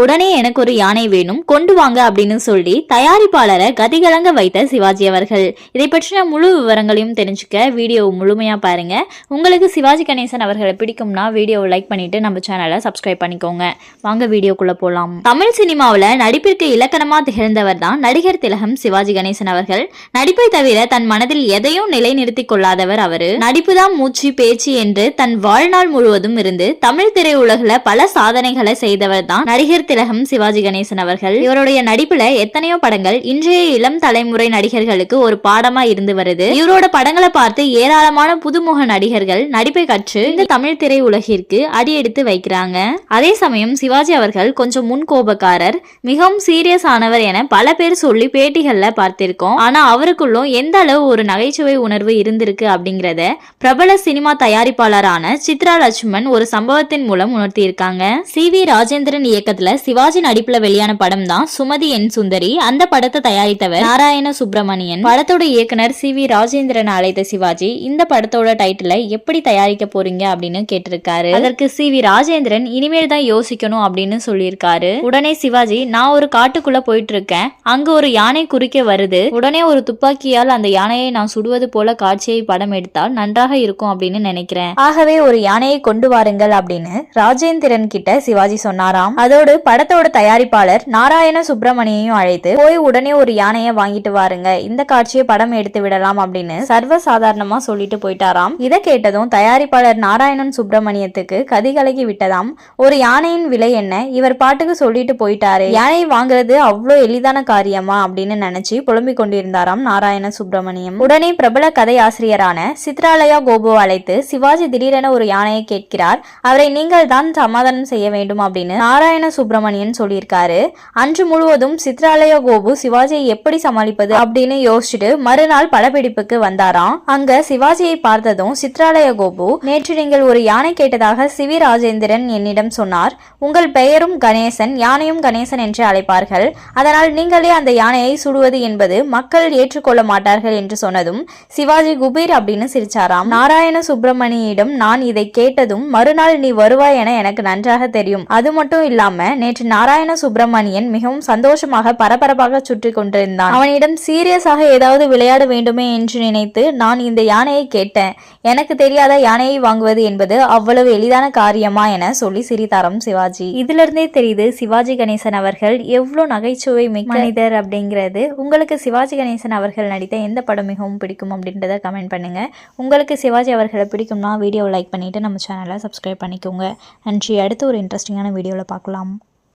உடனே எனக்கு ஒரு யானை வேணும் கொண்டு வாங்க அப்படின்னு சொல்லி தயாரிப்பாளரை கதிகலங்க வைத்த சிவாஜி அவர்கள். இதை பற்றின முழு விவரங்களையும் தெரிஞ்சுக்க வீடியோ முழுமையா பாருங்க. உங்களுக்கு சிவாஜி கணேசன் அவர்களை பிடிக்கும்னா வீடியோவை லைக் பண்ணிட்டு நம்ம சேனலை சப்ஸ்கிரைப் பண்ணிக்கோங்க. வாங்க வீடியோக்குள்ள போகலாம் தமிழ் சினிமாவில் நடிப்பிற்கு இலக்கணமா திகழ்ந்தவர் தான் நடிகர் திலகம் சிவாஜி கணேசன் அவர்கள். நடிப்பை தவிர தன் மனதில் எதையும் நிலைநிறுத்திக் கொள்ளாதவர் அவரு. நடிப்பு தான் மூச்சு பேச்சு என்று தன் வாழ்நாள் முழுவதும் இருந்து தமிழ் திரையுலகில் பல சாதனைகளை செய்தவர் தான் நடிகர் திலகம் சிவாஜி கணேசன் அவர்கள். இவருடைய நடிப்புல எத்தனையோ படங்கள் இன்றைய இளம் தலைமுறை நடிகர்களுக்கு ஒரு பாடமா இருந்து வருது. இவரோட படங்களை பார்த்து ஏராளமான புதுமுக நடிகர்கள் நடிப்பை கற்று இந்த தமிழ் திரை உலகிற்கு அடியெடுத்து வைக்கிறாங்க. அதே சமயம் சிவாஜி அவர்கள் கொஞ்சம் முன் கோபக்காரர் மிகவும் சீரியஸ் ஆனவர் என பல பேர் சொல்லி பேட்டிகள்ல பார்த்திருக்கோம். ஆனா அவருக்குள்ளும் எந்த அளவு ஒரு நகைச்சுவை உணர்வு இருந்திருக்கு அப்படிங்கறத பிரபல சினிமா தயாரிப்பாளரான சித்ரா லட்சுமன் ஒரு சம்பவத்தின் மூலம் உணர்த்தியிருக்காங்க. சி வி ராஜேந்திரன் இயக்கத்துல சிவாஜி நடிப்புல வெளியான படம் தான் சுமதி என் சுந்தரி. அந்த படத்தை தயாரித்தவர் நாராயண சுப்பிரமணியன். படத்தோட இயக்குனர் சி வி ராஜேந்திரன் அழைத்த சிவாஜி இந்த படத்தோட டைட்டிலை எப்படி தயாரிக்க போறீங்க அப்படின்னு கேட்டிருக்காரு. அதற்கு சி வி ராஜேந்திரன் இனிமேல் தான் யோசிக்கணும் அப்படின்னு சொல்லியிருக்காரு. உடனே சிவாஜி நான் ஒரு காட்டுக்குள்ள போயிட்டு இருக்கேன் அங்க ஒரு யானை குறுக்கே வருது. உடனே ஒரு துப்பாக்கியால் அந்த யானையை நான் சுடுவது போல காட்சியை படம் எடுத்தால் நன்றாக இருக்கும் அப்படின்னு நினைக்கிறேன். ஆகவே ஒரு யானையை கொண்டு வாருங்கள் அப்படின்னு ராஜேந்திரன் கிட்ட சிவாஜி சொன்னாராம். அதோடு படத்தோட தயாரிப்பாளர் நாராயண சுப்பிரமணியையும் அழைத்து போய் உடனே ஒரு யானையை வாங்கிட்டு வாருங்க. இந்த காட்சியை படம் எடுத்து விடலாம் அப்படின்னு சர்வ சாதாரணமா சொல்லிட்டு போயிட்டாராம். இதை கேட்டதும் தயாரிப்பாளர் நாராயணன் சுப்பிரமணியத்துக்கு கதிகலகி விட்டதாம். ஒரு யானையின் விலை என்ன? இவர் பாட்டுக்கு சொல்லிட்டு போயிட்டாரு. யானை வாங்குறது அவ்வளோ எளிதான காரியமா? அப்படின்னு நினைச்சு புலம்பிக் கொண்டிருந்தாராம் நாராயண சுப்பிரமணியம். உடனே பிரபல கதை ஆசிரியரான சித்ராலயா கோபு அழைத்து சிவாஜி திடீரென ஒரு யானையை கேட்கிறார். அவரை நீங்கள் தான் சமாதானம் செய்ய வேண்டும் அப்படின்னு நாராயண சுப்பிரமணியன் சொல்லியிருக்காரு. அன்று முழுவதும் சித்ராலய கோபு சிவாஜியை எப்படி சமாளிப்பது அப்படின்னு யோசிச்சுட்டு மறுநாள் படப்பிடிப்புக்கு வந்தாராம். அங்க சிவாஜியை பார்த்ததும் சித்ராலய கோபு நேற்று நீங்கள் ஒரு யானை கேட்டதாக சிவி ராஜேந்திரன் என்னிடம் சொன்னார். உங்கள் பெயரும் கணேசன் யானையும் கணேசன் என்று அழைப்பார்கள். அதனால் நீங்களே அந்த யானையை சுடுவது என்பது மக்கள் ஏற்றுக்கொள்ள மாட்டார்கள் என்று சொன்னதும் சிவாஜி குபீர் அப்படின்னு சிரிச்சாராம். நாராயண சுப்பிரமணியிடம் நான் இதை கேட்டதும் மறுநாள் நீ வருவாய் என எனக்கு நன்றாக தெரியும். அது மட்டும் இல்லாம நேற்று நாராயண சுப்பிரமணியன் மிகவும் சந்தோஷமாக பரபரப்பாக சுற்றி கொண்டிருந்தான். அவனிடம் சீரியஸாக ஏதாவது விளையாட வேண்டுமே என்று நினைத்து நான் இந்த யானையை கேட்டேன். எனக்கு தெரியாத யானையை வாங்குவது என்பது அவ்வளவு எளிதான காரியமா என சொல்லி சிரித்தாரம் சிவாஜி. இதுல இருந்தே தெரியுது சிவாஜி கணேசன் அவர்கள் எவ்வளவு நகைச்சுவை மிக்க மனிதர் அப்படிங்கிறது. உங்களுக்கு சிவாஜி கணேசன் அவர்கள் நடித்த எந்த படம் மிகவும் பிடிக்கும் அப்படின்றத கமெண்ட் பண்ணுங்க. உங்களுக்கு சிவாஜி அவர்களை பிடிக்கும்னா வீடியோ லைக் பண்ணிட்டு நம்ம சேனலை சப்ஸ்கிரைப் பண்ணிக்கோங்க. நன்றி. அடுத்து ஒரு இன்ட்ரெஸ்டிங்கான வீடியோவில் பார்க்கலாம்.